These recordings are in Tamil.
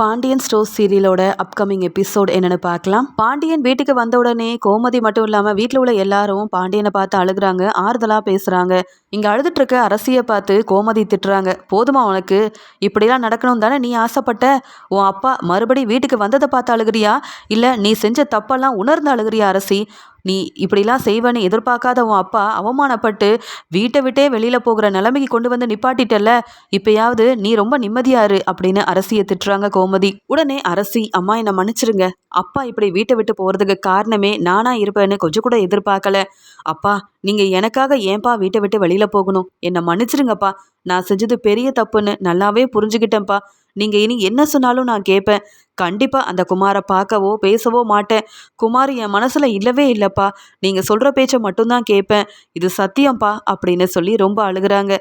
பாண்டியன் ஸ்டோர் சீரியலோட அப்கமிங் எபிசோட் என்னன்னு பார்க்கலாம். பாண்டியன் வீட்டுக்கு வந்த உடனே கோமதி மட்டும் இல்லாம வீட்டில் உள்ள எல்லாரும் பாண்டியனை பார்த்து அழுகுறாங்க ஆறுதலா பேசுறாங்க. இங்க அழுதுட்டு இருக்க அரசியை பார்த்து கோமதி திட்டுறாங்க. போதுமா உனக்கு? இப்படிலாம் நடக்கணும் தானே நீ ஆசைப்பட்ட? உன் அப்பா மறுபடி வீட்டுக்கு வந்ததை பார்த்து அழுகுறியா? இல்ல நீ செஞ்ச தப்பெல்லாம் உணர்ந்து அழுகுறியா அரசி? நீ இப்படிலாம் செய்வேன்னு எதிர்பார்க்காத உன் அப்பா அவமானப்பட்டு வீட்டை விட்டே வெளியில் போகிற நிலைமைக்கு கொண்டு வந்து நிப்பாட்டிட்டல்ல. இப்பயாவது நீ ரொம்ப நிம்மதியாரு அப்படின்னு அரசியை திட்டுறாங்க கோமதி. உடனே அரசி அம்மா என்னை மன்னிச்சிருங்க. அப்பா இப்படி வீட்டை விட்டு போகிறதுக்கு காரணமே நானா இருப்பேன்னு கொஞ்சம் கூட எதிர்பார்க்கல. அப்பா நீங்கள் எனக்காக ஏன்பா வீட்டை விட்டு வெளியில் போகணும்? என்னை மன்னிச்சிருங்கப்பா. நான் செஞ்சது பெரிய தப்புன்னு நல்லாவே புரிஞ்சுக்கிட்டேன்ப்பா நீங்கள் இனி என்ன சொன்னாலும் நான் கேட்பேன் கண்டிப்பாக அந்த குமாரை பார்க்கவோ பேசவோ மாட்டேன். குமார் என் மனசில் இல்லவே இல்லைப்பா. நீங்கள் சொல்கிற பேச்சை மட்டும்தான் கேட்பேன் இது சத்தியம்ப்பா அப்படின்னு சொல்லி ரொம்ப அழுகுறாங்க.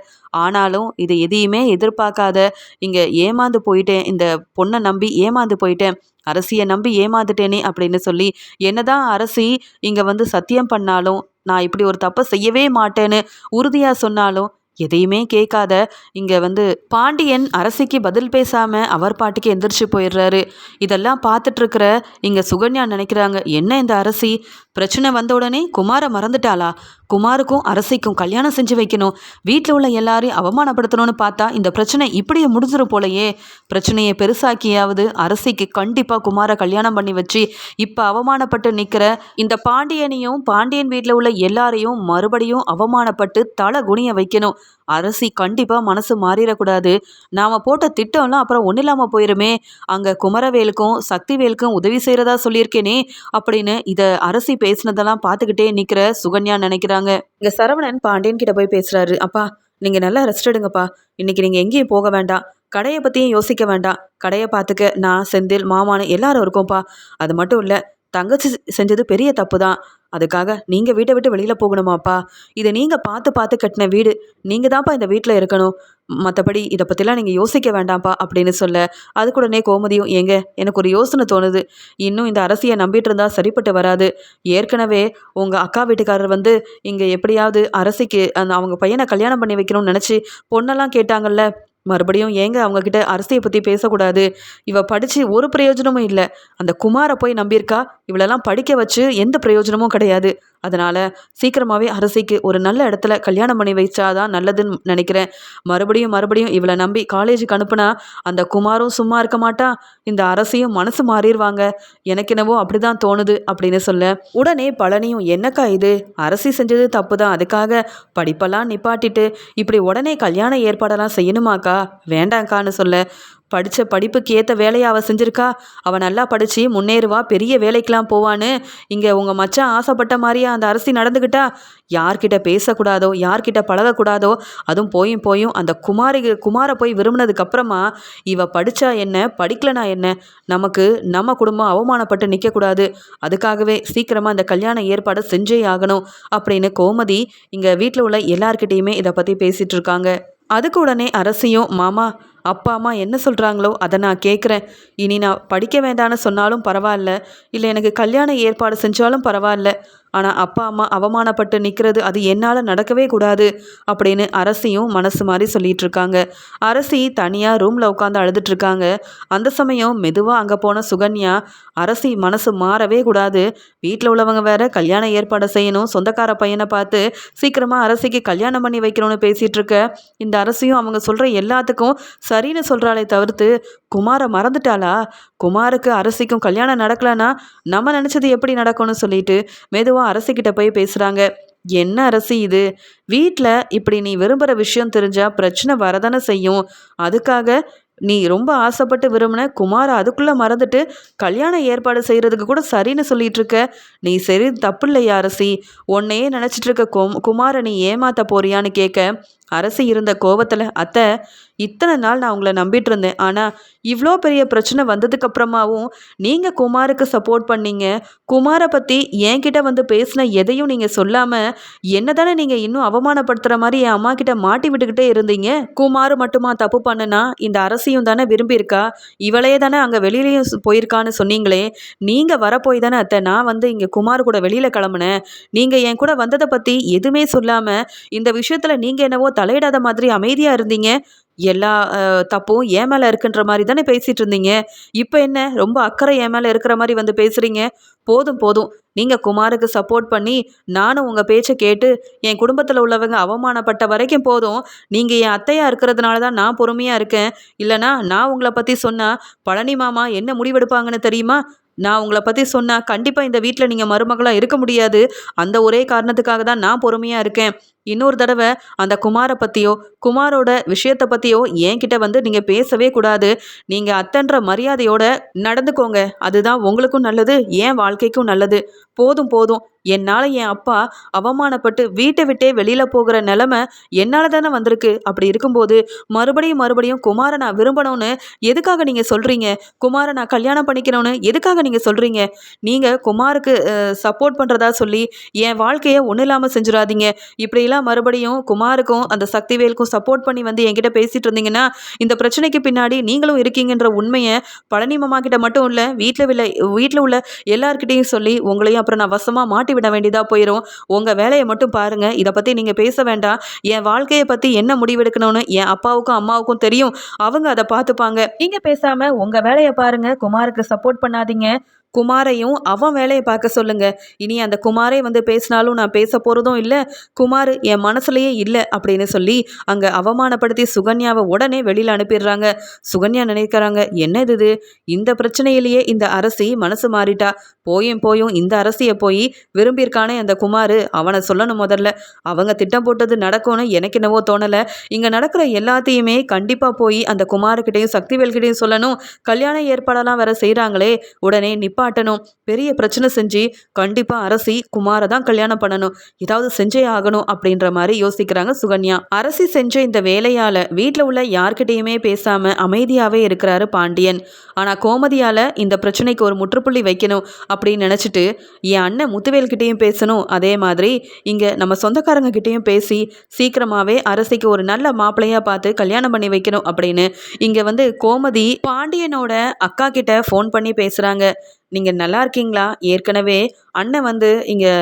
ஆனாலும் இது எதையுமே எதிர்பார்க்காத இங்கே ஏமாந்து போயிட்டேன். இந்த பொண்ணை நம்பி ஏமாந்து போயிட்டேன். அரசியை நம்பி ஏமாந்துட்டேனே அப்படின்னு சொல்லி என்னதான் அரசி இங்கே வந்து சத்தியம் பண்ணாலும் நான் இப்படி ஒரு தப்பை செய்யவே மாட்டேன்னு உறுதியாக சொன்னாலும் எதையுமே கேட்காத இங்கே வந்து பாண்டியன் அரசிக்கு பதில் பேசாமல் அவர் பாட்டுக்கு எந்திரிச்சு போயிடுறாரு. இதெல்லாம் பார்த்துட்ருக்கிற இங்கே சுகன்யா நினைக்கிறாங்க என்ன இந்த அரசி? பிரச்சனை வந்த உடனே குமாரை மறந்துட்டாளா? குமாருக்கும் அரசிக்கும் கல்யாணம் செஞ்சு வைக்கணும். வீட்டில் உள்ள எல்லாரையும் அவமானப்படுத்தணும்னு பார்த்தா இந்த பிரச்சனை இப்படியே முடிஞ்சிடும் போலையே. பிரச்சனையை பெருசாக்கியாவது அரசிக்கு கண்டிப்பாக குமாரை கல்யாணம் பண்ணி வச்சு இப்போ அவமானப்பட்டு நிற்கிற இந்த பாண்டியனையும் பாண்டியன் வீட்டில் உள்ள எல்லாரையும் மறுபடியும் அவமானப்பட்டு தலை குனிய வைக்கணும். அரசி கண்டிப்பாக மனசு மாறிடக்கூடாது. நாம் போட்ட திட்டம்லாம் அப்புறம் ஒன்றும் இல்லாமல் போயிருமே. அங்கே குமரவேலுக்கும் சக்திவேலுக்கும் உதவி செய்கிறதா சொல்லியிருக்கேனே அப்படின்னு இதை அரசி பேசினதெல்லாம் பார்த்துக்கிட்டே நிற்கிற சுகன்யா நினைக்கிறாங்க. இங்கே சரவணன் பாண்டியன் கிட்ட போய் பேசுகிறாரு அப்பா நீங்கள் நல்லா ரெஸ்ட் எடுங்கப்பா. இன்றைக்கி நீங்கள் எங்கேயும் போக வேண்டாம். கடையை பற்றியும் யோசிக்க வேண்டாம். கடையை பார்த்துக்க நான் செந்தில் மாமான்னு எல்லாரும் இருக்கோம்ப்பா. அது மட்டும் இல்லை தங்கச்சி செஞ்சது பெரிய தப்பு தான் அதுக்காக நீங்கள் வீட்டை விட்டு வெளியில் போகணுமாப்பா இதை நீங்கள் பார்த்து பார்த்து கட்டின வீடு. நீங்கள் தான்ப்பா இந்த வீட்டில் இருக்கணும். மற்றபடி இதை பற்றிலாம் நீங்கள் யோசிக்க வேண்டாம்ப்பா அப்படின்னு சொல்ல அதுக்குடனே கோமதியும் ஏங்க எனக்கு ஒரு யோசனை தோணுது. இன்னும் இந்த அரசியை நம்பிட்டு இருந்தால் சரிப்பட்டு வராது. ஏற்கனவே உங்கள் அக்கா வீட்டுக்காரர் வந்து இங்கே எப்படியாவது அரசிக்கு அந்த அவங்க பையனை கல்யாணம் பண்ணி வைக்கணும்னு நினச்சி பொண்ணெல்லாம் கேட்டாங்கல்ல மறுபடியும் ஏங்க அவங்கக்கிட்ட அரசியை பற்றி பேசக்கூடாது? இவ படித்து ஒரு பிரயோஜனமும் இல்லை. அந்த குமாரை போய் நம்பியிருக்கா? இவளெல்லாம் படிக்க வச்சு எந்த பிரயோஜனமும் கிடையாது. அதனால் சீக்கிரமாகவே அரசிக்கு ஒரு நல்ல இடத்துல கல்யாணம் பண்ணி வைச்சாதான் நல்லதுன்னு நினைக்கிறேன். மறுபடியும் மறுபடியும் இவளை நம்பி காலேஜுக்கு அனுப்புனா அந்த குமாரும் சும்மா இருக்க மாட்டா? இந்த அரசியும் மனசு மாறிடுவாங்க. எனக்கு என்னவோ அப்படி தான் தோணுது அப்படின்னு சொல்ல உடனே பழனியும் என்னக்கா இது? அரசி செஞ்சது தப்பு தான் அதுக்காக படிப்பெல்லாம் நிப்பாட்டிட்டு இப்படி உடனே கல்யாண ஏற்பாடெல்லாம் செய்யணுமாக்கா? வேண்டாங்க்கான்னு சொல்ல. படித்த படிப்புக்கு ஏற்ற வேலையை அவள் செஞ்சுருக்கா? அவள் நல்லா படித்து முன்னேறுவா பெரிய வேலைக்கெலாம் போவான்னு. இங்கே உங்கள் மச்சான் ஆசைப்பட்ட மாதிரியே அந்த அரசி நடந்துக்கிட்டா யார்கிட்ட பேசக்கூடாதோ யார்கிட்ட பழகக்கூடாதோ அதுவும் போயும் போயும் அந்த குமாரி குமாரை போய் விரும்பினதுக்கப்புறமா இவ படித்தா என்ன படிக்கலனா என்ன? நமக்கு நம்ம குடும்பம் அவமானப்பட்டு நிற்கக்கூடாது அதுக்காகவே சீக்கிரமாக அந்த கல்யாண ஏற்பாடு செஞ்சே ஆகணும் அப்படின்னு கோமதி இங்கே வீட்டில் உள்ள எல்லார்கிட்டேயுமே இதை பற்றி பேசிகிட்டு இருக்காங்க. அதுக்கு உடனே அரசியும் மாமா அப்பா அம்மா என்ன சொல்கிறாங்களோ அதை நான் கேட்குறேன் இனி நான் படிக்க வேண்டான்னு சொன்னாலும் பரவாயில்ல. இல்லை எனக்கு கல்யாண ஏற்பாடு செஞ்சாலும் பரவாயில்ல. ஆனால் அப்பா அம்மா அவமானப்பட்டு நிற்கிறது அது என்னால் நடக்கவே கூடாது அப்படின்னு அரசியும் மனசு மாதிரி சொல்லிட்டு இருக்காங்க. அரசி தனியாக ரூமில் உட்காந்து அழுதுட்ருக்காங்க அந்த சமயம் மெதுவாக அங்கே போன சுகன்யா அரசி மனசு மாறவே கூடாது. வீட்டில் உள்ளவங்க வேற கல்யாண ஏற்பாடு செய்யணும். சொந்தக்கார பையனை பார்த்து சீக்கிரமாக அரசிக்கு கல்யாணம் பண்ணி வைக்கணும்னு பேசிகிட்டு இருக்க. இந்த அரசியும் அவங்க சொல்கிற எல்லாத்துக்கும் சரின்னு சொல்கிறாளே தவிர்த்து குமாரை மறந்துட்டாளா? குமாருக்கு அரசிக்கும் கல்யாணம் நடக்கலன்னா நம்ம நினச்சது எப்படி நடக்கும்னு சொல்லிட்டு மெதுவாக அரசிக்கிட்ட போய் பேசுகிறாங்க என்ன அரசி இது? வீட்டில் இப்படி நீ விரும்புகிற விஷயம் தெரிஞ்சால் பிரச்சனை வரதானே செய்யும். அதுக்காக நீ ரொம்ப ஆசைப்பட்டு விரும்பின குமாரை அதுக்குள்ளே மறந்துட்டு கல்யாண ஏற்பாடு செய்கிறதுக்கு கூட சரின்னு சொல்லிட்டு இருக்க. நீ சரி தப்பு இல்லையா அரசி? உன்னையே நினச்சிட்டு இருக்க கும் குமாரை நீ ஏமாத்த போறியான்னு கேட்க அரசு இருந்த கோவத்தில் அத்தை இத்தனை நாள் நான் உங்களை நம்பிட்டு இருந்தேன். ஆனால் இவ்வளோ பெரிய பிரச்சனை வந்ததுக்கு அப்புறமாவும் நீங்கள் குமாருக்கு சப்போர்ட் பண்ணீங்க. குமாரை பற்றி என்கிட்ட வந்து பேசின எதையும் நீங்கள் சொல்லாமல் என்ன தானே நீங்கள் இன்னும் அவமானப்படுத்துகிற மாதிரி என் அம்மா கிட்ட மாட்டி விட்டுக்கிட்டே இருந்தீங்க? குமார் மட்டுமா தப்பு பண்ணுனா இந்த அரசியும் தானே விரும்பியிருக்கா? இவளையே தானே அங்கே வெளியிலையும் போயிருக்கான்னு சொன்னீங்களே. நீங்கள் வரப்போய் தானே அத்தை நான் வந்து இங்கே குமார் கூட வெளியில் கிளம்புனேன். நீங்கள் என் கூட வந்ததை பற்றி எதுவுமே சொல்லாமல் இந்த விஷயத்தில் நீங்கள் என்னவோ தலையிடாத மாதிரி அமைதியாக இருந்தீங்க. எல்லா தப்பும் ஏன் மேலே இருக்குன்ற மாதிரி தானே பேசிகிட்டு இருந்தீங்க. இப்போ என்ன? ரொம்ப அக்கறை என் மேலே இருக்கிற மாதிரி வந்து பேசுகிறீங்க போதும் போதும். நீங்கள் குமாருக்கு சப்போர்ட் பண்ணி நானும் உங்கள் பேச்சை கேட்டு என் குடும்பத்தில் உள்ளவங்க அவமானப்பட்ட வரைக்கும் போதும். நீங்கள் என் அத்தையாக இருக்கிறதுனால தான் நான் பொறுமையாக இருக்கேன். இல்லைனா நான் உங்களை பற்றி சொன்னால் பழனி மாமா என்ன முடிவெடுப்பாங்கன்னு தெரியுமா? நான் உங்களை பற்றி சொன்னால் கண்டிப்பாக இந்த வீட்டில் நீங்கள் மருமகளாக இருக்க முடியாது. அந்த ஒரே காரணத்துக்காக தான் நான் பொறுமையாக இருக்கேன். இன்னொரு தடவை அந்த குமாரை பற்றியோ குமாரோட விஷயத்தை பற்றியோ என்கிட்ட வந்து நீங்கள் பேசவே கூடாது. நீங்கள் அத்தன்ற மரியாதையோட நடந்துக்கோங்க. அதுதான் உங்களுக்கும் நல்லது என் வாழ்க்கைக்கும் நல்லது. போதும் போதும். என்னால் என் அப்பா அவமானப்பட்டு வீட்டை விட்டே வெளியில் போகிற நிலமை என்னால் தானே வந்திருக்கு. அப்படி இருக்கும்போது மறுபடியும் மறுபடியும் குமாரை நான் விரும்பணும்னு எதுக்காக நீங்கள் சொல்கிறீங்க குமாரை நான் கல்யாணம் பண்ணிக்கணும்னு எதுக்காக நீங்கள் சொல்கிறீங்க நீங்கள் குமாருக்கு சப்போர்ட் பண்ணுறதா சொல்லி என் வாழ்க்கையை ஒன்றும் இல்லாமல் செஞ்சிடாதீங்க. இப்படியெல்லாம் மறுபடியும் குமாருக்கும் அந்த சக்திவேலுக்கும் சப்போர்ட் பண்ணி வந்து என்கிட்ட பேசிகிட்டு இருந்தீங்கன்னா இந்த பிரச்சனைக்கு பின்னாடி நீங்களும் இருக்கீங்கன்ற உண்மையை பழனி மாமா கிட்ட மட்டும் இல்லை வீட்டில் உள்ள வீட்டில் உள்ள எல்லார்கிட்டையும் சொல்லி உங்களையும் அப்புறம் நான் வசமாக மாட்டி விட வேண்டியதாக போயிடும் உங்கள் வேலையை மட்டும் பாருங்கள் இதை பற்றி நீங்கள் பேச வேண்டாம். என் வாழ்க்கையை பற்றி என்ன முடிவெடுக்கணும்னு என் அப்பாவுக்கும் அம்மாவுக்கும் தெரியும். அவங்க அதை பார்த்துப்பாங்க. நீங்கள் பேசாமல் உங்கள் வேலையை பாருங்கள் குமாருக்கு சப்போர்ட் பண்ணாதீங்க. குமாரையும் அவன் வேலையை பார்க்க சொல்லுங்க. இனி அந்த குமாரே வந்து பேசினாலும் நான் பேச போகிறதும் இல்லை. குமார் என் மனசுலயே இல்லை அப்படின்னு சொல்லி அங்கே அவமானப்படுத்தி சுகன்யாவை உடனே வெளியில் அனுப்பிடுறாங்க. சுகன்யா நினைக்கிறாங்க என்னது இது? இந்த பிரச்சனையிலேயே இந்த அரசி மனசு மாறிட்டா. போயும் போயும் இந்த அரசியை போய் விரும்பியிருக்கானே அந்த குமார். அவனை சொல்லணும் முதல்ல. அவங்க திட்டம் போட்டது நடக்கும்னு எனக்கு என்னவோ தோணலை. இங்கே நடக்கிற எல்லாத்தையுமே கண்டிப்பாக போய் அந்த குமார்கிட்டையும் சக்திவேல்கிட்டையும் சொல்லணும். கல்யாண ஏற்பாடெல்லாம் வேற செய்கிறாங்களே உடனே நிப்பாட்டணும் பெரிய பிரச்சனை செஞ்சு கண்டிப்பாக அரசி குமாரை தான் கல்யாணம் பண்ணணும். ஏதாவது செஞ்சே ஆகணும் அப்படின்ற மாதிரி யோசிக்கிறாங்க சுகன்யா. அரசி செஞ்ச இந்த வேலையால் வீட்டில் உள்ள யார்கிட்டயுமே பேசாமல் அமைதியாகவே இருக்கிறாரு பாண்டியன். ஆனால் கோமதியால் இந்த பிரச்சனைக்கு ஒரு முற்றுப்புள்ளி வைக்கணும் அப்படின்னு நினச்சிட்டு என் அண்ணன் முத்துவேல்கிட்டேயும் பேசணும். அதே மாதிரி இங்கே நம்ம சொந்தக்காரங்க கிட்டேயும் பேசி சீக்கிரமாகவே அரசிக்கு ஒரு நல்ல மாப்பிள்ளையாக பார்த்து கல்யாணம் பண்ணி வைக்கணும் அப்படின்னு இங்கே வந்து கோமதி பாண்டியனோட அக்கா கிட்ட ஃபோன் பண்ணி பேசுகிறாங்க நீங்கள் நல்லா இருக்கீங்களா? ஏற்கனவே அண்ணன் வந்து இங்கே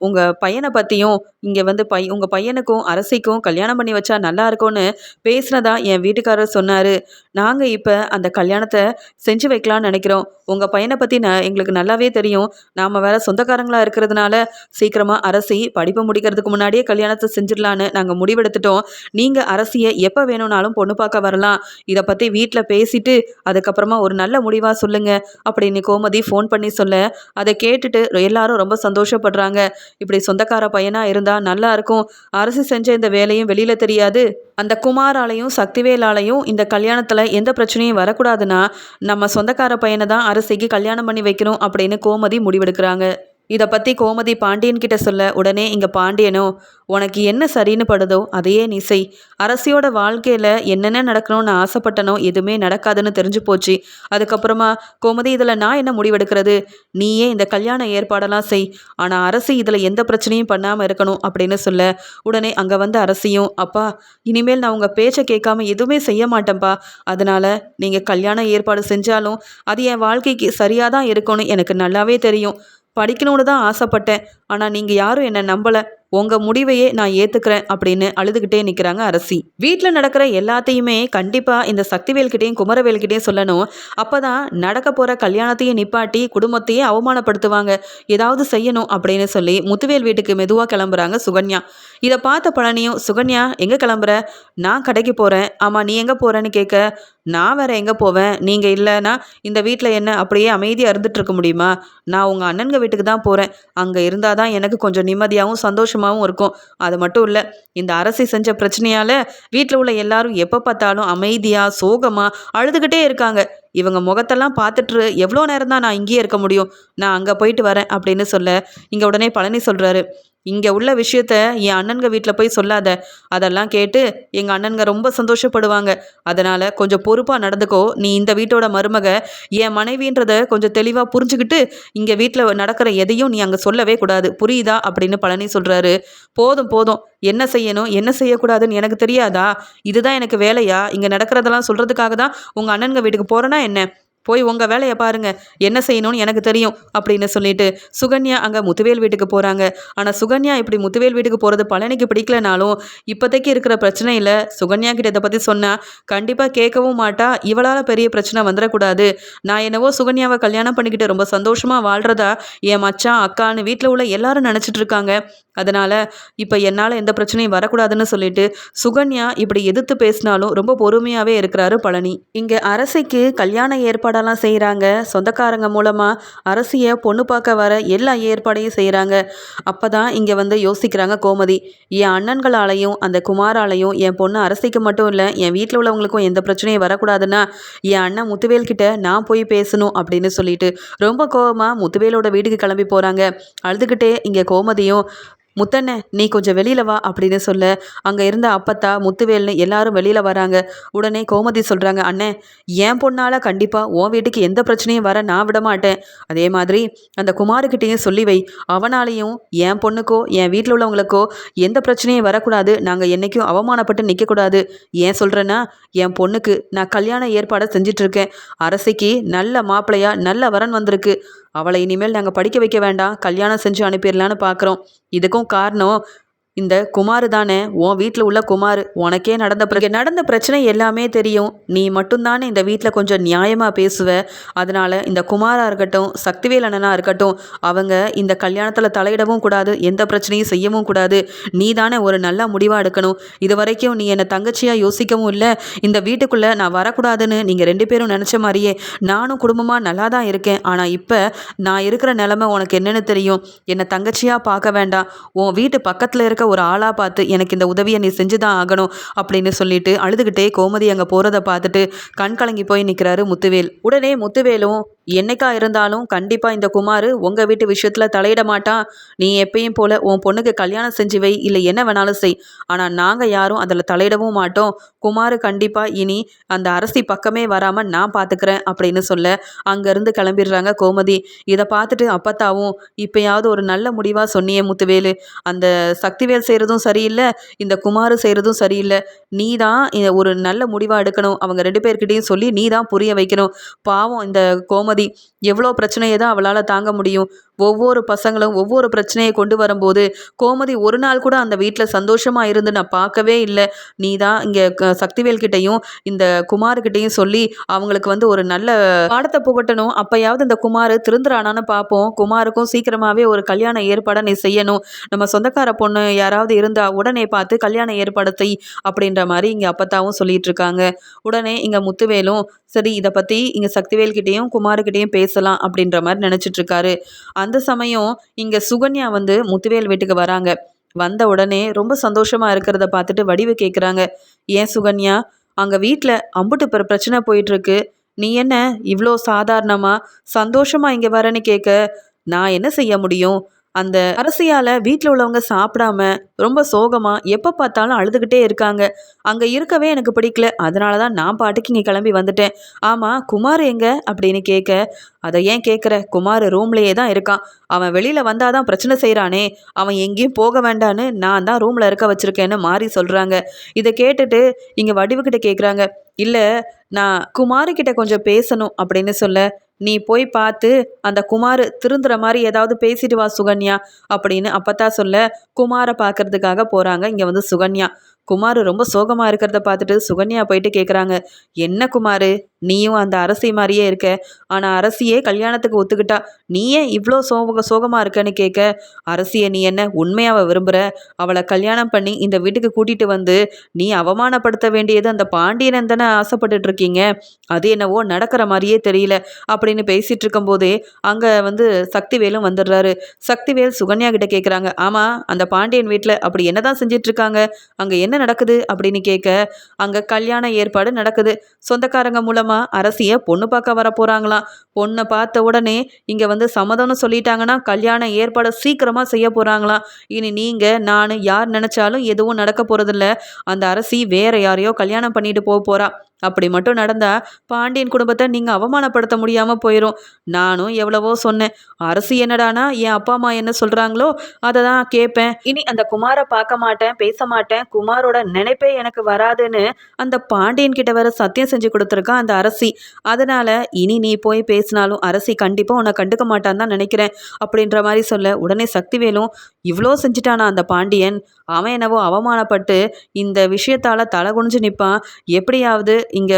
உங்கள் பையனை பற்றியும் இங்கே வந்து பை உங்கள் பையனுக்கும் அரசிக்கும் கல்யாணம் பண்ணி வச்சா நல்லா இருக்கும்னு பேசினதா என் வீட்டுக்காரர் சொன்னார். நாங்கள் இப்போ அந்த கல்யாணத்தை செஞ்சு வைக்கலான்னு நினைக்கிறோம். உங்கள் பையனை பற்றி நான் எங்களுக்கு நல்லாவே தெரியும். நாம் வேற சொந்தக்காரங்களாக இருக்கிறதுனால சீக்கிரமாக அரசி படிப்பு முடிக்கிறதுக்கு முன்னாடியே கல்யாணத்தை செஞ்சிடலான்னு நாங்கள் முடிவெடுத்துட்டோம். நீங்கள் அரசியை எப்போ வேணும்னாலும் பொண்ணு பார்க்க வரலாம். இதை பற்றி வீட்டில் பேசிட்டு அதுக்கப்புறமா ஒரு நல்ல முடிவாக சொல்லுங்கள் அப்படின்னு கோமதி ஃபோன் பண்ணி சொல்ல அதை கேட்டுட்டு எல்லாரும் ரொம்ப சந்தோஷப்படுறாங்க. இப்படி சொந்தக்கார பையனாக இருந்தால் நல்லா இருக்கும். அரசு செஞ்ச இந்த வேலையும் வெளியில் தெரியாது. அந்த குமாராலையும் சக்திவேலாலையும் இந்த கல்யாணத்தில் எந்த பிரச்சனையும் வரக்கூடாதுன்னா நம்ம சொந்தக்கார பையனை தான் அரசிக்கு கல்யாணம் பண்ணி வைக்கணும் அப்படின்னு கோமதி முடிவெடுக்கிறாங்க. இதை பற்றி கோமதி பாண்டியன் கிட்ட சொல்ல உடனே இங்கே பாண்டியனோ உனக்கு என்ன சரின்னு படுதோ அதையே நீ செய். அரசியோட வாழ்க்கையில் என்னென்ன நடக்கணும்னு ஆசைப்பட்டனோ எதுவுமே நடக்காதுன்னு தெரிஞ்சு போச்சு. அதுக்கப்புறமா கோமதி இதில் நான் என்ன முடிவெடுக்கிறது? நீயே இந்த கல்யாண ஏற்பாடெல்லாம் செய். ஆனால் அரசு இதில் எந்த பிரச்சனையும் பண்ணாமல் இருக்கணும் அப்படின்னு சொல்ல உடனே அங்கே வந்த அரசியும் அப்பா இனிமேல் நான் உங்கள் பேச்சை கேட்காம எதுவுமே செய்ய மாட்டேன்ப்பா. அதனால் நீங்கள் கல்யாண ஏற்பாடு செஞ்சாலும் அது என் வாழ்க்கைக்கு சரியாக தான் இருக்கும்னு எனக்கு நல்லாவே தெரியும். படிக்கணும்னு தான் ஆசைப்பட்டேன். ஆனால் நீங்கள் யாரும் என்னை நம்பலை. உங்கள் முடிவையே நான் ஏற்றுக்கிறேன் அப்படின்னு அழுதுகிட்டே நிற்கிறாங்க அரசி. வீட்டில் நடக்கிற எல்லாத்தையுமே கண்டிப்பாக இந்த சக்திவேல்கிட்டையும் குமரவேல்கிட்டையும் சொல்லணும். அப்போ தான் நடக்க போகிற கல்யாணத்தையும் நிப்பாட்டி குடும்பத்தையே அவமானப்படுத்துவாங்க. ஏதாவது செய்யணும் அப்படின்னு சொல்லி முத்துவேல் வீட்டுக்கு மெதுவாக கிளம்புறாங்க சுகன்யா. இதை பார்த்த பழனியும் சுகன்யா எங்கே கிளம்புற? நான் கடைக்கு போகிறேன் ஆமாம் நீ எங்கே போகிறேன்னு கேட்க நான் வேற எங்கே போவேன்? நீங்கள் இல்லைன்னா இந்த வீட்டில் என்ன அப்படியே அமைதியாக இருந்துட்டு இருக்க முடியுமா? நான் உங்கள் அண்ணன்க வீட்டுக்கு தான் போகிறேன் அங்கே இருந்தால் தான் எனக்கு கொஞ்சம் நிம்மதியாகவும் சந்தோஷமாகவும் இருக்கும். அது மட்டும் இல்லை இந்த அரசு செஞ்ச பிரச்சனையால் வீட்டில் உள்ள எல்லாரும் எப்போ பார்த்தாலும் அமைதியாக சோகமாக அழுதுகிட்டே இருக்காங்க. இவங்க முகத்தெல்லாம் பார்த்துட்டு எவ்வளோ நேரம் தான் நான் இங்கேயே இருக்க முடியும்? நான் அங்கே போயிட்டு வரேன் அப்படின்னு சொல்ல இங்கே உடனே பழனி சொல்கிறாரு இங்கே உள்ள விஷயத்த என் அண்ணன்க வீட்டில் போய் சொல்லாத. அதெல்லாம் கேட்டு எங்கள் அண்ணன்க ரொம்ப சந்தோஷப்படுவாங்க. அதனால் கொஞ்சம் பொறுப்பாக நடந்துக்கோ. நீ இந்த வீட்டோட மருமக என் மனைவின்றத கொஞ்சம் தெளிவாக புரிஞ்சுக்கிட்டு இங்கே வீட்டில் நடக்கிற எதையும் நீ அங்கே சொல்லவே கூடாது. புரியுதா? அப்படின்னு பழனி சொல்கிறாரு போதும் போதும். என்ன செய்யணும்? என்ன செய்யக்கூடாதுன்னு எனக்கு தெரியாதா? இதுதான் எனக்கு வேலையா? இங்கே நடக்கிறதெல்லாம் சொல்கிறதுக்காக தான் உங்கள் அண்ணன்க வீட்டுக்கு போகிறேன்னா என்ன? போய் உங்கள் வேலையை பாருங்க. என்ன செய்யணும்னு எனக்கு தெரியும் அப்படின்னு சொல்லிட்டு சுகன்யா அங்கே முத்துவேல் வீட்டுக்கு போகிறாங்க ஆனால் சுகன்யா இப்படி முத்துவேல் வீட்டுக்கு போகிறது பழனிக்கு பிடிக்கலனாலும் இப்போதைக்கு இருக்கிற பிரச்சனையில் சுகன்யா கிட்ட இதை பற்றி சொன்னால் கண்டிப்பாக கேட்கவும் மாட்டா. இவளால் பெரிய பிரச்சனை வந்துடக்கூடாது. நான் என்னவோ சுகன்யாவை கல்யாணம் பண்ணிக்கிட்டு ரொம்ப சந்தோஷமாக வாழ்கிறதா என் மச்சான் அக்கான்னு வீட்டில் உள்ள எல்லாரும் நினச்சிட்டு இருக்காங்க. அதனால் இப்போ என்னால் எந்த பிரச்சனையும் வரக்கூடாதுன்னு சொல்லிட்டு சுகன்யா இப்படி எதிர்த்து பேசினாலும் ரொம்ப பொறுமையாகவே இருக்கிறாரு பழனி. இங்கே அரசிக்கு கல்யாண ஏற்பாடெல்லாம் செய்கிறாங்க சொந்தக்காரங்க மூலமாக அரசியை பொண்ணு பார்க்க வர எல்லா ஏற்பாடையும் செய்கிறாங்க அப்போ தான் இங்கே வந்து யோசிக்கிறாங்க கோமதி. என் அண்ணன்களாலையும் அந்த குமாராலையும் என் பொண்ணு அரசிக்கு மட்டும் இல்லை என் வீட்டில் உள்ளவங்களுக்கும் எந்த பிரச்சனையும் வரக்கூடாதுன்னா என் அண்ணன் முத்துவேல் கிட்ட நான் போய் பேசணும் அப்படின்னு சொல்லிட்டு ரொம்ப கோவமாக முத்துவேலோட வீட்டுக்கு கிளம்பி போகிறாங்க அழுதுகிட்டே இங்கே கோமதியும் முத்தண்ணே நீ கொஞ்சம் வெளியில் வா அப்படின்னு சொல்ல அங்கே இருந்த அப்பத்தா முத்துவேல்னு எல்லாரும் வெளியில் வராங்க. உடனே கோமதி சொல்கிறாங்க அண்ணே என் பொண்ணால் கண்டிப்பாக உன் வீட்டுக்கு எந்த பிரச்சனையும் வர நான் விட மாட்டேன். அதே மாதிரி அந்த குமாருக்கிட்டேயும் சொல்லி வை. அவனாலையும் என் பொண்ணுக்கோ என் வீட்டில் உள்ளவங்களுக்கோ எந்த பிரச்சனையும் வரக்கூடாது. நாங்கள் என்றைக்கும் அவமானப்பட்டு நிற்கக்கூடாது ஏன் சொல்கிறேன்னா என் பொண்ணுக்கு நான் கல்யாண ஏற்பாடை செஞ்சிட்ருக்கேன் அரசிக்கு நல்ல மாப்பிள்ளையா நல்ல வரன் வந்திருக்கு. அவளை இனிமேல் நாங்கள் படிக்க வைக்க வேண்டாம். கல்யாணம் செஞ்சு அனுப்பிடலான்னு பார்க்குறோம் இதுக்கும் காரணம் இந்த குமார் தானே? உன் வீட்டில் உள்ள குமார் உனக்கே நடந்த பிறகு நடந்த பிரச்சனை எல்லாமே தெரியும். நீ மட்டும்தானே இந்த வீட்டில் கொஞ்சம் நியாயமாக பேசுவ. அதனால் இந்த குமாராக இருக்கட்டும் சக்திவேல் அண்ணனாக இருக்கட்டும் அவங்க இந்த கல்யாணத்தில் தலையிடவும் கூடாது எந்த பிரச்சனையும் செய்யவும் கூடாது. நீ தானே ஒரு நல்ல முடிவாக எடுக்கணும். இது வரைக்கும் நீ என்னை தங்கச்சியாக யோசிக்கவும் இல்லை. இந்த வீட்டுக்குள்ளே நான் வரக்கூடாதுன்னு நீங்கள் ரெண்டு பேரும் நினச்ச மாதிரியே நானும் குடும்பமாக நல்லா தான் இருக்கேன். ஆனால் இப்போ நான் இருக்கிற நிலமை உனக்கு என்னென்னு தெரியும். என்னை தங்கச்சியாக பார்க்க வேண்டாம். உன் வீட்டு பக்கத்தில் இருக்க ஒரு ஆளாக பார்த்து எனக்கு இந்த உதவியை நீ செஞ்சு தான் ஆகணும் அப்படின்னு சொல்லிட்டு அழுதுகிட்டே கோமதி அங்கே போகிறத பார்த்துட்டு கண் கலங்கி போய் நிற்கிறாரு முத்துவேல். உடனே முத்துவேலும் என்னைக்கா இருந்தாலும் கண்டிப்பாக இந்த குமார் உங்கள் வீட்டு விஷயத்தில் தலையிட மாட்டான் நீ எப்பயும் போல் உன் பொண்ணுக்கு கல்யாணம் செஞ்சு வை இல்லை என்ன வேணாலும் செய். ஆனால் நாங்கள் யாரும் அதில் தலையிடவும் மாட்டோம். குமார் கண்டிப்பாக இனி அந்த அரசி பக்கமே வராமல் நான் பார்த்துக்கிறேன் அப்படின்னு சொல்ல அங்கேருந்து கிளம்பிடுறாங்க கோமதி. இதை பார்த்துட்டு அப்பத்தாவும் இப்போயாவது ஒரு நல்ல முடிவாக சொன்னியே முத்துவேலு. அந்த சக்திவேல் செய்கிறதும் சரியில்லை இந்த குமார் செய்கிறதும் சரியில்லை. நீ தான் ஒரு நல்ல முடிவாக எடுக்கணும். அவங்க ரெண்டு பேர்கிட்டையும் சொல்லி நீ தான் புரிய வைக்கணும். பாவம் இந்த கோமதி எவ்வளோ பிரச்சனையை தான் அவளால் தாங்க முடியும். ஒவ்வொரு பசங்களும் ஒவ்வொரு பிரச்சனையை கொண்டு வரும்போது கோமதி ஒரு நாள் கூட அந்த வீட்டில் சந்தோஷமாக இருந்து நான் பார்க்கவே இல்லை. நீ தான் இங்கே சக்திவேல்கிட்டையும் இந்த குமார்கிட்டையும் சொல்லி அவங்களுக்கு வந்து ஒரு நல்ல பாடத்தை புகட்டணும். அப்போயாவது இந்த குமார் திருந்துறானான்னு பார்ப்போம். குமாருக்கும் சீக்கிரமாகவே ஒரு கல்யாண ஏற்பாடை நீ செய்யணும். நம்ம சொந்தக்கார பொண்ணு யாராவது இருந்தால் உடனே பார்த்து கல்யாண ஏற்பாடத்தை அப்படின்ற மாதிரி இங்கே அப்பத்தாவும் சொல்லிட்டு இருக்காங்க. உடனே இங்கே முத்துவேலும் சரி இதை பற்றி இங்கே சக்திவேல்கிட்டேயும் குமாருக்கிட்டேயும் பேசலாம் அப்படின்ற மாதிரி நினச்சிட்டு இருக்காரு. அந்த சமயம் இங்கே சுகன்யா வந்து முத்துவேல் வீட்டுக்கு வராங்க. வந்த உடனே ரொம்ப சந்தோஷமாக இருக்கிறத பார்த்துட்டு வடிவு கேட்குறாங்க ஏன் சுகன்யா? அங்கே வீட்டில் அம்புட்டு பிற பிரச்சனை போயிட்டுருக்கு நீ என்ன இவ்வளோ சாதாரணமாக சந்தோஷமாக இங்கே வரேன்னு கேட்க நான் என்ன செய்ய முடியும்? அந்த அரசியால் வீட்டில் உள்ளவங்க சாப்பிடாம ரொம்ப சோகமாக எப்போ பார்த்தாலும் அழுதுகிட்டே இருக்காங்க. அங்கே இருக்கவே எனக்கு பிடிக்கல. அதனால தான் நான் பாட்டுக்கு இங்கே கிளம்பி வந்துட்டேன். ஆமாம் குமார் எங்க? அப்படின்னு கேட்க அதை ஏன் கேட்குற குமார் ரூம்லேயே தான் இருக்கான். அவன் வெளியில் வந்தால் தான் பிரச்சனை செய்கிறானே அவன் எங்கேயும் போக வேண்டான்னு நான் தான் ரூமில் இருக்க வச்சுருக்கேன்னு மாறி சொல்கிறாங்க இதை கேட்டுட்டு இங்கே வடிவுக்கிட்ட கேட்குறாங்க இல்லை நான் குமாரிக்கிட்ட கொஞ்சம் பேசணும் அப்படின்னு சொல்ல நீ போய் பார்த்து அந்த குமார் திருந்துற மாதிரி ஏதாவது பேசிட்டு வா சுகன்யா அப்படின்னு அப்பத்தா சொல்ல குமாரை பார்க்கறதுக்காக போகிறாங்க இங்கே வந்து சுகன்யா. குமார் ரொம்ப சோகமாக இருக்கிறத பார்த்துட்டு சுகன்யா போயிட்டு கேட்குறாங்க என்ன குமார்? நீயும் அந்த அரசி மாதிரியே இருக்க. ஆனால் அரசியே கல்யாணத்துக்கு ஒத்துக்கிட்டா நீ ஏன் இவ்வளோ சோக சோகமாக இருக்கன்னு கேட்க? அரசியை நீ என்ன உண்மையாக விரும்புகிற அவளை கல்யாணம் பண்ணி இந்த வீட்டுக்கு கூட்டிகிட்டு வந்து நீ அவமானப்படுத்த வேண்டியது அந்த பாண்டியனன் தானே ஆசைப்பட்டுட்டு இருக்கீங்க? அது என்னவோ நடக்கிற மாதிரியே தெரியல. அப்படின்னு பேசிகிட்டு இருக்கும்போதே அங்கே வந்து சக்திவேலும் வந்துடுறாரு. சக்திவேல் சுகன்யா கிட்ட கேட்குறாங்க ஆமாம் அந்த பாண்டியன் வீட்டில் அப்படி என்ன தான் செஞ்சிட்ருக்காங்க அங்கே என்ன நடக்குது? அப்படின்னு கேட்க அங்கே கல்யாண ஏற்பாடு நடக்குது. சொந்தக்காரங்க மூலமாக மூலமாக அரசியை பொண்ணு பார்க்க வர போகிறாங்களாம் பொண்ணை பார்த்த உடனே இங்கே வந்து சம்மதம்னு சொல்லிட்டாங்கன்னா கல்யாணம் ஏற்பாடு சீக்கிரமாக செய்ய போகிறாங்களாம் இனி நீங்கள் நான் யார் நினச்சாலும் எதுவும் நடக்க போகிறதில்ல அந்த அரசி வேற யாரையோ கல்யாணம் பண்ணிட்டு போக போகிறா அப்படி மட்டும் நடந்தா பாண்டியன் குடும்பத்தை நீங்க அவமானப்படுத்த முடியாம போயிடும் நானும் எவ்வளவோ சொன்னேன். அரசு என்னடானா என் அப்பா அம்மா என்ன சொல்றாங்களோ அதை தான் கேட்பேன். இனி அந்த குமாரை பார்க்க மாட்டேன் பேச மாட்டேன். குமாரோட நினைப்பே எனக்கு வராதுன்னு அந்த பாண்டியன் கிட்ட வர சத்தியம் செஞ்சு கொடுத்துருக்கான் அந்த அரசி. அதனால இனி நீ போய் பேசினாலும் அரசி கண்டிப்பா உன்னை கண்டுக்க மாட்டான்னு தான் நினைக்கிறேன் அப்படின்ற மாதிரி சொல்ல உடனே சக்திவேலும் இவ்வளோ செஞ்சுட்டானா அந்த பாண்டியன்? அவன் என்னவோ அவமானப்பட்டு இந்த விஷயத்தால தலை குனிஞ்சு நிற்பான் எப்படியாவது இங்க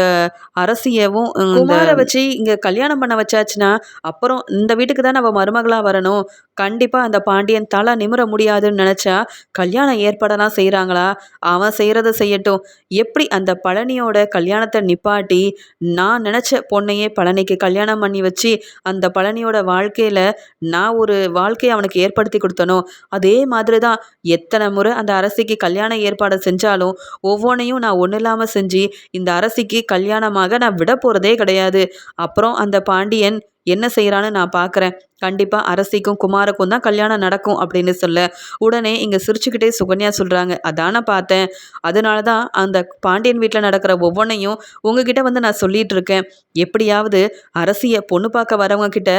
அரசியவும் குமாரை வச்சு இங்க கல்யாணம் பண்ண வச்சாச்சுன்னா அப்புறம் இந்த வீட்டுக்கு தான் நம்ம மருமகளா வரணும். கண்டிப்பா அந்த பாண்டியன் தலை நிமிர முடியாதுன்னு நினைச்சா கல்யாணம் ஏற்பாடெல்லாம் செய்கிறாங்களா அவன் செய்யறத செய்யட்டும். எப்படி அந்த பழனியோட கல்யாணத்தை நிப்பாட்டி நான் நினைச்ச பொண்ணையே பழனிக்கு கல்யாணம் பண்ணி வச்சு அந்த பழனியோட வாழ்க்கையில நான் ஒரு வாழ்க்கையை அவனுக்கு ஏற்படுத்தி கொடுத்தனோ? அதே மாதிரி தான் எத்தனை முறை அந்த அரசிக்கு கல்யாண ஏற்பாடு செஞ்சாலும் ஒவ்வொன்றையும் நான் ஒன்றும் இல்லாமல் செஞ்சு இந்த அரசு அரசிக்கு கல்யாணமாக நான் விட போகிறதே கிடையாது. அப்புறம் அந்த பாண்டியன் என்ன செய்கிறான்னு நான் பார்க்குறேன் கண்டிப்பாக அரசிக்கும் குமாருக்கும் தான் கல்யாணம் நடக்கும் அப்படின்னு சொல்ல உடனே இங்கே சிரிச்சுக்கிட்டே சுகன்யா சொல்கிறாங்க அதான பார்த்தேன். அதனால தான் அந்த பாண்டியன் வீட்டில் நடக்கிற ஒவ்வொன்றையும் உங்ககிட்ட வந்து நான் சொல்லிகிட்டு இருக்கேன். எப்படியாவது அரசியை பொண்ணு பார்க்க வரவங்க கிட்ட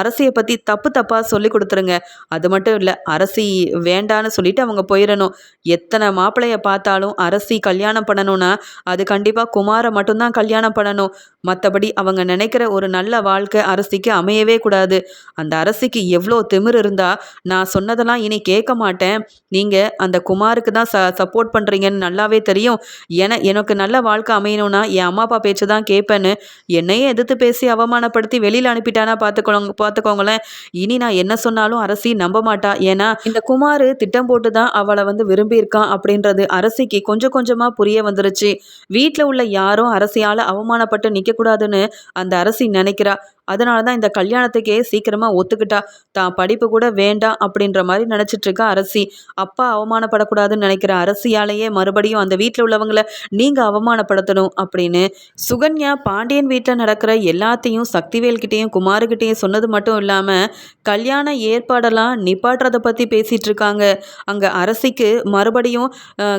அரசியை பற்றி தப்பு தப்பாக சொல்லி கொடுத்துருங்க. அது மட்டும் இல்லை அரசி வேண்டான்னு சொல்லிட்டு அவங்க போயிடணும். எத்தனை மாப்பிள்ளைய பார்த்தாலும் அரசி கல்யாணம் பண்ணணும்னா அது கண்டிப்பாக குமாரை மட்டும்தான் கல்யாணம் பண்ணணும். மற்றபடி அவங்க நினைக்கிற ஒரு நல்ல வாழ்க்கை அரசிக்கு அமையவே கூடாது. அந்த அரசிக்கு எவ்வளோ திமிரு இருந்தா நான் சொன்னதெல்லாம் இனி கேட்க மாட்டேன். நீங்கள் அந்த குமாருக்கு தான் ச சப்போர்ட் பண்ணுறீங்கன்னு நல்லாவே தெரியும். என எனக்கு நல்ல வாழ்க்கை அமையணும்னா என் அம்மா அப்பா பேச்சு தான் கேட்பேன்னு என்னையே எதிர்த்து பேசி அவமானப்படுத்தி வெளியில் அனுப்பிட்டானா பார்த்துக்கோங்க பார்த்துக்கோங்களேன் இனி நான் என்ன சொன்னாலும் அரசி நம்ப மாட்டா. ஏன்னா இந்த குமார் திட்டம் போட்டு தான் அவளை வந்து விரும்பியிருக்கான் அப்படின்றது அரசிக்கு கொஞ்சம் கொஞ்சமாக புரிய வந்துருச்சு. வீட்டில் உள்ள யாரும் அரசியால் அவமானப்பட்டு நிற்கக்கூடாதுன்னு அந்த அரசி நினைக்கிறா. அதனால தான் இந்த கல்யாணத்துக்கே சீக்கிரமாக ஒத்துக்கிட்டா. தான் படிப்பு கூட வேண்டாம் அப்படின்ற மாதிரி நினச்சிட்டு இருக்கா அரசி. அப்பா அவமானப்படக்கூடாதுன்னு நினைக்கிற அரசியாலேயே மறுபடியும் அந்த வீட்டில் உள்ளவங்களை நீங்கள் அவமானப்படுத்தணும் அப்படின்னு சுகன்யா பாண்டியன் வீட்டில் நடக்கிற எல்லாத்தையும் சக்திவேல்கிட்டேயும் குமாருக்கிட்டேயும் சொன்னது மட்டும் இல்லாமல் கல்யாண ஏற்பாடெல்லாம் நிப்பாட்டுறதை பற்றி பேசிகிட்டு இருக்காங்க. அங்கே அரசிக்கு மறுபடியும்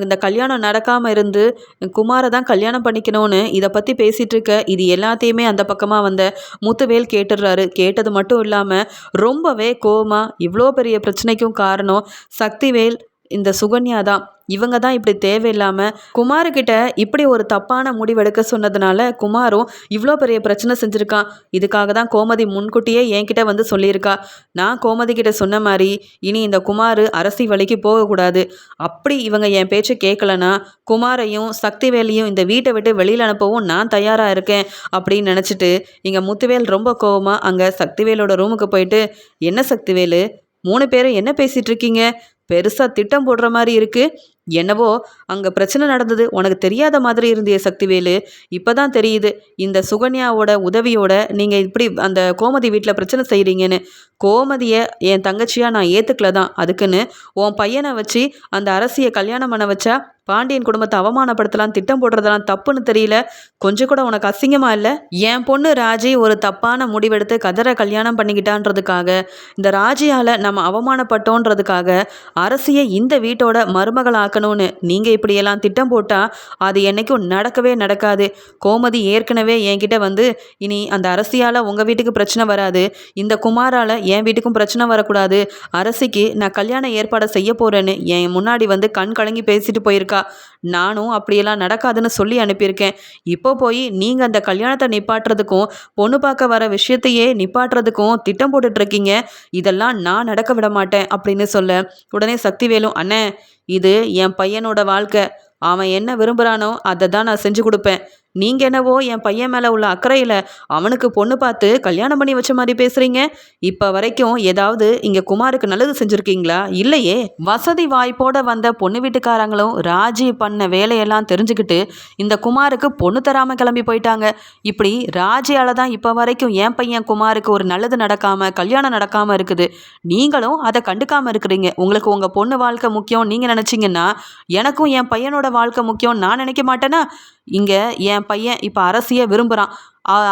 இந்த கல்யாணம் நடக்காமல் இருந்து குமாரை தான் கல்யாணம் பண்ணிக்கணும்னு இதை பற்றி பேசிகிட்டு இருக்க. இது எல்லாத்தையுமே அந்த பக்கமாக வந்த முத்துவேல் கேட்டுடுறாரு. கேட்டது மட்டும் இல்லாமல் ரொம்பவே கோமா இவ்வளோ பெரிய பிரச்சனைக்கும் காரணம் சக்திவேல் இந்த சுகன்யா தான். இவங்க தான் இப்படி தேவையில்லாமல் குமாருக்கிட்ட இப்படி ஒரு தப்பான முடிவெடுக்க சொன்னதுனால குமாரும் இவ்வளோ பெரிய பிரச்சனை செஞ்சுருக்கான். இதுக்காக தான் கோமதி முன்கூட்டியே என்கிட்ட வந்து சொல்லியிருக்கா. நான் கோமதி கிட்ட சொன்ன மாதிரி இனி இந்த குமார் அரசி வழிக்கு போகக்கூடாது. அப்படி இவங்க என் பேச்சை கேட்கலனா குமாரையும் சக்திவேலையும் இந்த வீட்டை விட்டு வெளியில் அனுப்பவும் நான் தயாராக இருக்கேன் அப்படின்னு நினச்சிட்டு இங்கே முத்துவேல் ரொம்ப கோவமாக அங்கே சக்திவேலோட ரூமுக்கு போயிட்டு என்ன சக்திவேலு? மூணு பேரும் என்ன பேசிகிட்டு இருக்கீங்க? பெருசாக திட்டம் போடுற மாதிரி இருக்குது என்னவோ அங்கே பிரச்சனை நடந்தது. உனக்கு தெரியாத மாதிரி இருந்திய சக்திவேலு. இப்போ தான் தெரியுது. இந்த சுகன்யாவோட உதவியோட நீங்கள் இப்படி அந்த கோமதி வீட்டில் பிரச்சனை செய்கிறீங்கன்னு கோமதியை என் தங்கச்சியாக நான் ஏற்றுக்கல தான் அதுக்குன்னு உன் பையனை வச்சு அந்த அரசியை கல்யாணம் பண்ண வச்சா பாண்டியன் குடும்பத்தை அவமானப்படுத்தலாம் திட்டம் போடுறதெல்லாம் தப்புன்னு தெரியல. கொஞ்சம் கூட உனக்கு அசிங்கமா இல்லை? என் பொண்ணு ராஜி ஒரு தப்பான முடிவெடுத்து கதரை கல்யாணம் பண்ணிக்கிட்டான்றதுக்காக இந்த ராஜியால் நம்ம அவமானப்பட்டோன்றதுக்காக அரசியை இந்த வீட்டோட மருமகளாக்கணும்னு நீங்கள் இப்படியெல்லாம் திட்டம் போட்டால் அது என்னைக்கும் நடக்கவே நடக்காது. கோமதி ஏற்கனவே என்கிட்ட வந்து இனி அந்த அரசியால் உங்கள் வீட்டுக்கு பிரச்சனை வராது. இந்த குமாரால் என் வீட்டுக்கும் பிரச்சனை வரக்கூடாது. அரசிக்கு நான் கல்யாண ஏற்பாடை செய்ய போகிறேன்னு என் முன்னாடி வந்து கண் கலங்கி பேசிட்டு போயிருக்கா. நானும் அப்படியெல்லாம் நடக்காதுன்னு சொல்லி அனுப்பியிருக்கேன். இப்போ போய் நீங்கள் அந்த கல்யாணத்தை நிப்பாட்டுறதுக்கும் பொண்ணு பார்க்க வர விஷயத்தையே நிப்பாட்டுறதுக்கும் திட்டம் போட்டுட்ருக்கீங்க இதெல்லாம் நான் நடக்க விட மாட்டேன் அப்படின்னு சொல்ல உடனே சக்திவேலும் அண்ணே இது என் பையனோட வாழ்க்கை. அவன் என்ன விரும்புகிறானோ அதை தான் நான் செஞ்சு கொடுப்பேன். நீங்கள் என்னவோ என் பையன் மேலே உள்ள அக்கறையில் அவனுக்கு பொண்ணு பார்த்து கல்யாணம் பண்ணி வச்ச மாதிரி பேசுகிறீங்க இப்போ வரைக்கும் ஏதாவது இங்கே குமாருக்கு நல்லது செஞ்சுருக்கீங்களா? இல்லையே. வசதி வாய்ப்போட வந்த பொண்ணு வீட்டுக்காரங்களும் ராஜி பண்ண வேலையெல்லாம் தெரிஞ்சுக்கிட்டு இந்த குமாருக்கு பொண்ணு தராமல் கிளம்பி போயிட்டாங்க. இப்படி ராஜியால் தான் இப்போ வரைக்கும் என் பையன் குமாருக்கு ஒரு நல்லது நடக்காமல் கல்யாணம் நடக்காமல் இருக்குது. நீங்களும் அதை கண்டுக்காமல் இருக்கிறீங்க. உங்களுக்கு உங்கள் பொண்ணு வாழ்க்கை முக்கியம் நீங்கள் நினச்சிங்கன்னா எனக்கும் என் பையனோட வாழ்க்கை முக்கியம் நான் நினைக்க மாட்டேனா? இங்கே என் பையன் இப்போ அரசியை விரும்புகிறான்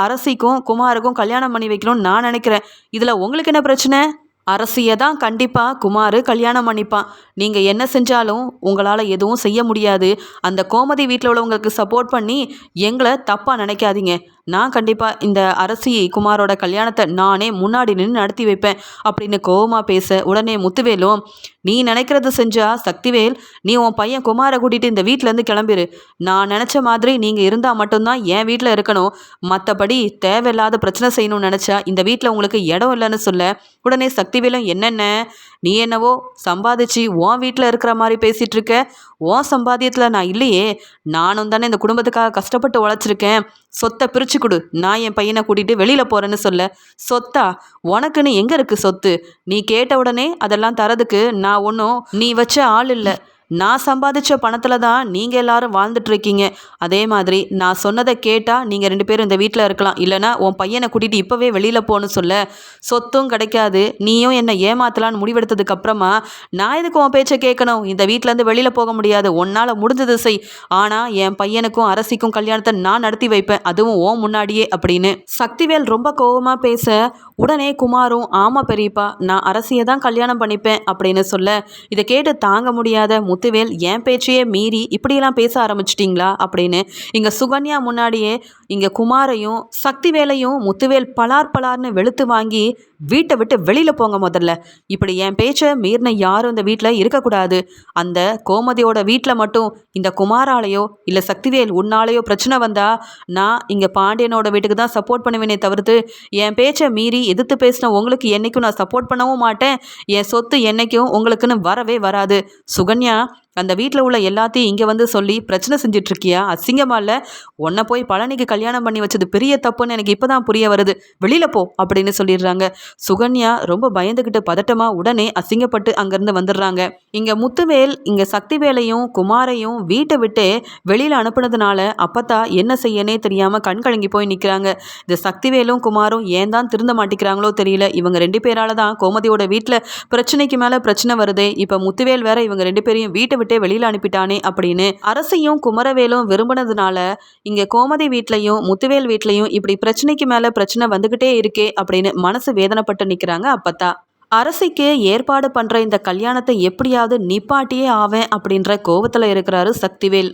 அரசிக்கும் குமாருக்கும் கல்யாணம் பண்ணி வைக்கணும்னு நான் நினைக்கிறேன். இதில் உங்களுக்கு என்ன பிரச்சனை? அரசியை தான் கண்டிப்பாக குமார் கல்யாணம் பண்ணிப்பான். நீங்கள் என்ன செஞ்சாலும் உங்களால் எதுவும் செய்ய முடியாது. அந்த கோமதி வீட்டில் உள்ளவங்களுக்கு சப்போர்ட் பண்ணி எங்களை தப்பாக நினைக்காதீங்க. நான் கண்டிப்பாக இந்த அரசி குமாரோட கல்யாணத்தை நானே முன்னாடி நின்று நடத்தி வைப்பேன் அப்படின்னு கோபமாக பேச உடனே முத்துவேலும் நீ நினைக்கிறது செஞ்சா சக்திவேல் நீ உன் பையன் குமாரை கூட்டிகிட்டு இந்த வீட்டிலேருந்து கிளம்பிடு நான் நினச்ச மாதிரி நீங்கள் இருந்தால் மட்டும்தான் என் வீட்டில் இருக்கணும். மற்றபடி தேவையில்லாத பிரச்சனை செய்யணும்னு நினச்சா இந்த வீட்டில் உங்களுக்கு இடம் இல்லைன்னு சொல்ல. உடனே சக்திவேலும் என்னென்ன? நீ என்னவோ சம்பாதிச்சு உன் வீட்டில் இருக்கிற மாதிரி பேசிகிட்டு இருக்க உன் சம்பாத்தியத்தில் நான் இல்லையே. நானும் தானே இந்த குடும்பத்துக்காக கஷ்டப்பட்டு உழைச்சிருக்கேன். சொத்தை பிரித்து கொடு. நான் என் பையனை கூட்டிகிட்டு வெளியில் போகிறேன்னு சொல்ல. சொத்தா? உனக்குன்னு எங்கே இருக்குது சொத்து? நீ கேட்ட உடனே அதெல்லாம் தரதுக்கு நான் ஒன்றும் நீ வச்ச ஆள் இல்லை. நான் சம்பாதிச்ச பணத்தில் தான் நீங்கள் எல்லாரும் வாழ்ந்துட்டு இருக்கீங்க அதே மாதிரி நான் சொன்னதை கேட்டால் நீங்கள் ரெண்டு பேரும் இந்த வீட்டில் இருக்கலாம். இல்லைனா உன் பையனை கூட்டிகிட்டு இப்போவே வெளியில் போகணும் சொல்ல. சொத்தும் கிடைக்காது. நீயும் என்னை ஏமாத்தலான்னு முடிவெடுத்ததுக்கப்புறமா நான் எதுக்கு உன் பேச்சை கேட்கணும்? இந்த வீட்டிலேருந்து வெளியில் போக முடியாது. உன்னால் முடிஞ்சது செய். ஆனால் என் பையனுக்கும் அரசிக்கும் கல்யாணத்தை நான் நடத்தி வைப்பேன். அதுவும் ஓ முன்னாடியே அப்படின்னு. சக்திவேல் ரொம்ப கோவமாக பேச உடனே குமாரும் ஆமாம் பெரியப்பா நான் அரசியை தான் கல்யாணம் பண்ணிப்பேன் அப்படின்னு சொல்ல இதை கேட்டு தாங்க முடியாத முத்துவேல் என் பேச்சையே மீறி இப்படியெல்லாம் பேச ஆரம்பிச்சிட்டிங்களா? அப்படின்னு இங்கே சுகன்யா முன்னாடியே இங்கே குமாரையும் சக்திவேலையும் முத்துவேல் பலார் பலார்னு வெளுத்து வாங்கி வீட்டை விட்டு வெளியில் போங்க முதல்ல. இப்படி என் பேச்சை மீறின யாரும் இந்த வீட்டில் இருக்கக்கூடாது. அந்த கோமதியோட வீட்டில் மட்டும் இந்த குமாராலேயோ இல்லை சக்திவேல் உன்னாலேயோ பிரச்சனை வந்தா நான் இங்கே பாண்டியனோட வீட்டுக்கு தான் சப்போர்ட் பண்ணுவேனே தவிர்த்து என் பேச்சை மீறி எதிர்த்து பேசின உங்களுக்கு என்றைக்கும் நான் சப்போர்ட் பண்ணவும் மாட்டேன். என் சொத்து என்றைக்கும் உங்களுக்குன்னு வரவே வராது. சுகன்யா அந்த வீட்டில் உள்ள எல்லாத்தையும் இங்கே வந்து சொல்லி பிரச்சனை செஞ்சிட்ருக்கியா? அசிங்கமா இல்லை? உன்னை போய் பழனிக்கு கல்யாணம் பண்ணி வச்சது பெரிய தப்புன்னு எனக்கு இப்போ தான் புரிய வருது. வெளியில் போ அப்படின்னு சொல்லிடுறாங்க. சுகன்யா ரொம்ப பயந்துக்கிட்டு பதட்டமாக உடனே அசிங்கப்பட்டு அங்கேருந்து வந்துடுறாங்க. இங்கே முத்துவேல் இங்கே சக்திவேலையும் குமாரையும் வீட்டை விட்டு வெளியில் அனுப்புனதுனால அப்பத்தா என்ன செய்யனே தெரியாமல் கண் கலங்கி போய் நிற்கிறாங்க இந்த சக்திவேலும் குமாரும் ஏன் தான் திருந்த மாட்டேங்கிறாங்களோ தெரியல. இவங்க ரெண்டு பேரால தான் கோமதியோட வீட்டில் பிரச்சனைக்கு மேலே பிரச்சனை வருது. இப்போ முத்துவேல் வேற இவங்க ரெண்டு பேரையும் வீட்டை விட்டே வெளியில் அனுப்பிட்டானே அப்படின்னு அரசையும் குமரவேலும் விரும்பினதுனால இங்கே கோமதி வீட்லையும் முத்துவேல் வீட்லையும் இப்படி பிரச்சனைக்கு மேலே பிரச்சனை வந்துக்கிட்டே இருக்கே அப்படின்னு மனசு வேதனைப்பட்டு நிற்கிறாங்க அப்பத்தா. அரசிக்கு ஏற்பாடு பண்ணுற இந்த கல்யாணத்தை எப்படியாவது நிப்பாட்டியே ஆவேன் அப்படின்ற கோவத்தில் இருக்கிறாரு சக்திவேல்.